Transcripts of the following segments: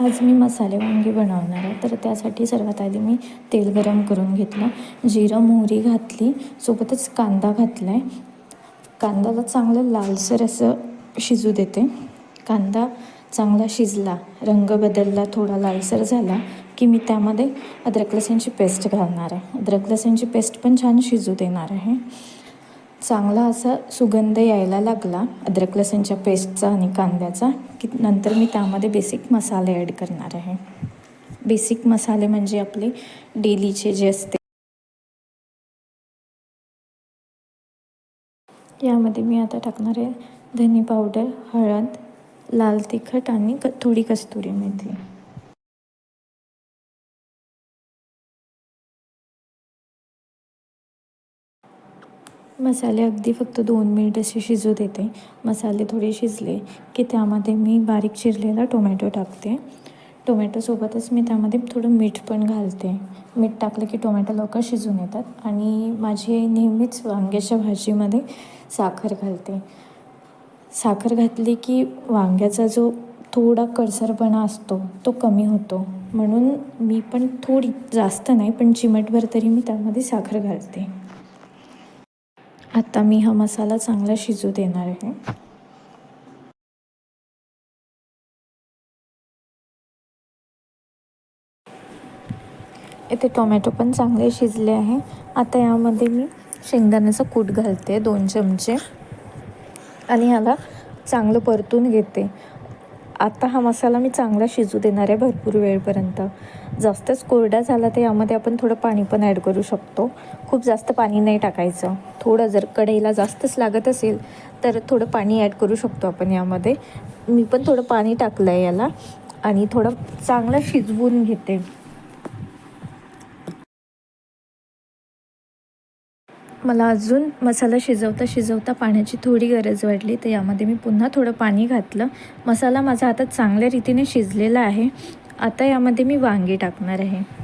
आज मी मसाले वांगी बनवणार आहे. तर त्यासाठी सर्वात आधी मी तेल गरम करून घेतलं. जिरं मोहरी घातली. सोबतच कांदा घातला आहे कांद्याला चांगलं लालसर असं शिजू देते. कांदा चांगला शिजला रंग बदलला थोडा लालसर झाला की मी त्यामध्ये अद्रक लसूणची पेस्ट घालणार आहे. अद्रक लसूणची पेस्ट पण छान शिजू देणार आहे. चांगला असा सुगंध यायला लागला अद्रक लसूणच्या पेस्टचा आणि कांद्याचा की नंतर मी त्यामध्ये बेसिक मसाले ॲड करणार आहे. बेसिक मसाले म्हणजे आपले डेलीचे जे असते यामध्ये मी आता टाकणार आहे धनी पावडर हळद लाल तिखट आणि क थोडी कस्तुरी मेथी. मसाले अगदी फक्त दोन मिनिट असे शिजू देते. मसाले थोडे शिजले की त्यामध्ये मी बारीक चिरलेला टोमॅटो टाकते. टोमॅटोसोबतच मी त्यामध्ये थोडं मीठ पण घालते. मीठ टाकलं की टोमॅटो लवकर शिजून येतात आणि माझी नेहमीच वांग्याच्या भाजीमध्ये साखर घालते. साखर घातली की वांग्याचा जो थोडा कडसरपणा असतो तो कमी होतो. म्हणून मी पण थोडी जास्त नाही पण चिमटभर तरी मी त्यामध्ये साखर घालते. आता मी हा मसाला चांगला शिजू देणार आहे. इथे टोमॅटो पण चांगले शिजले आहे. आता यामध्ये मी शेंगदाण्याचं कूट घालते दोन चमचे. आणि ह्याला चांगलं परतून घेते. आता हा मसाला मी चांगला शिजू देणार आहे भरपूर वेळपर्यंत. जास्तच कोरडा झाला तर यामध्ये आपण थोडं पाणी पण ॲड करू शकतो. खूप जास्त पाणी नाही टाकायचं. थोडं जर कढईला जास्तच लागत असेल तर थोडं पाणी ॲड करू शकतो आपण यामध्ये. मी पण थोडं पाणी टाकलं आहे याला आणि थोडं चांगलं शिजवून घेते. मला अजून मसाला शिजवता शिजवता पाण्याची थोडी गरज वाटली तर यामध्ये मी पुन्हा थोडं पाणी घातलं. मसाला माझा आता चांगल्या रीतीने शिजलेला आहे. आता यामध्ये मी वांगी टाकणार आहे.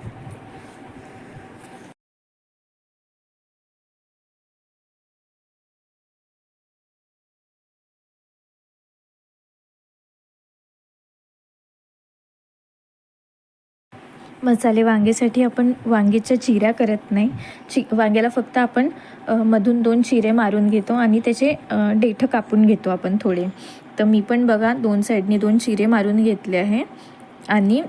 मसाले वांगेसाठी आपण वांगेच्या चिऱ्या करत नाही. चि वांग्याला फक्त आपण मधून दोन चिरे मारून घेतो आणि त्याचे देठं कापून घेतो आपण थोडे. तर मी पण बघा दोन साईडनी दोन चिरे मारून घेतले आहे आणि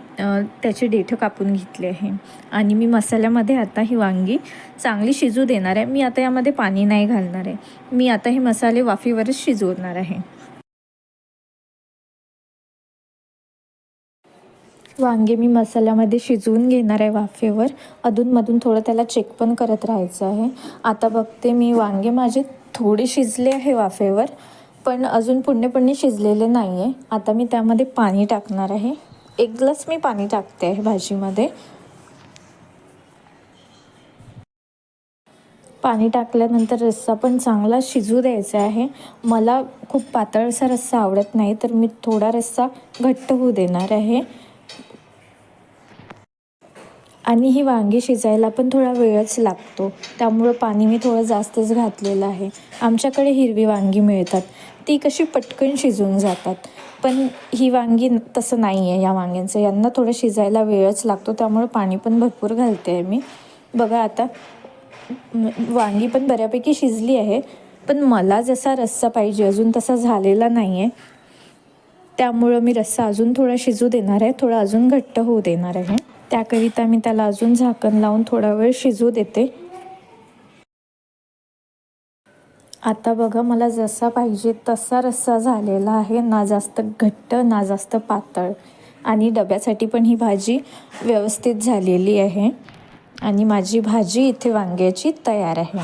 त्याचे देठं कापून घेतले आहे. आणि मी मसाल्यामध्ये आता ही वांगी चांगली शिजू देणार आहे. मी आता यामध्ये पाणी नाही घालणार आहे. मी आता हे मसाले वाफेवरच शिजवणार आहे. वांगे मी मसाल्यामध्ये शिजवून घेणार आहे वाफेवर. अधूनमधून थोडं त्याला चेक पण करत राहायचं आहे. आता बघते मी वांगे माझे थोडे शिजले आहे वाफेवर पण अजून पुण्यपुण्य शिजलेले नाही आहे आता मी त्यामध्ये पाणी टाकणार आहे. एक ग्लास मी पाणी टाकते आहे भाजीमध्ये. पाणी टाकल्यानंतर रस्सा पण चांगला शिजू द्यायचा आहे. मला खूप पातळसा रस्सा आवडत नाही तर मी थोडा रस्सा घट्ट होऊ देणार आहे. आणि ही वांगी शिजायला पण थोडा वेळच लागतो. त्यामुळं पाणी मी थोडं जास्तच घातलेलं आहे. आमच्याकडे हिरवी वांगी मिळतात. ती कशी पटकन शिजून जातात. पण ही वांगी तसं नाही आहे या वांग्यांचं. यांना थोडं शिजायला वेळच लागतो. त्यामुळं पाणी पण भरपूर घालते आहे मी. बघा आता वांगी पण बऱ्यापैकी शिजली आहे. पण मला जसा रस्सा पाहिजे अजून तसा झालेला नाही आहे त्यामुळं मी रस्सा अजून थोडा शिजू देणार आहे. थोडा अजून घट्ट होऊ देणार आहे. त्याकरिता मी त्याला अजून झाकण लावून थोडा वेळ शिजू देते. आता बघा मला जसा पाहिजे तसा रस्सा झालेला आहे. ना जास्त घट्ट ना जास्त पातळ. आणि डब्यासाठी पण ही भाजी व्यवस्थित झालेली आहे. आणि माझी भाजी इथे वांग्याची तयार आहे.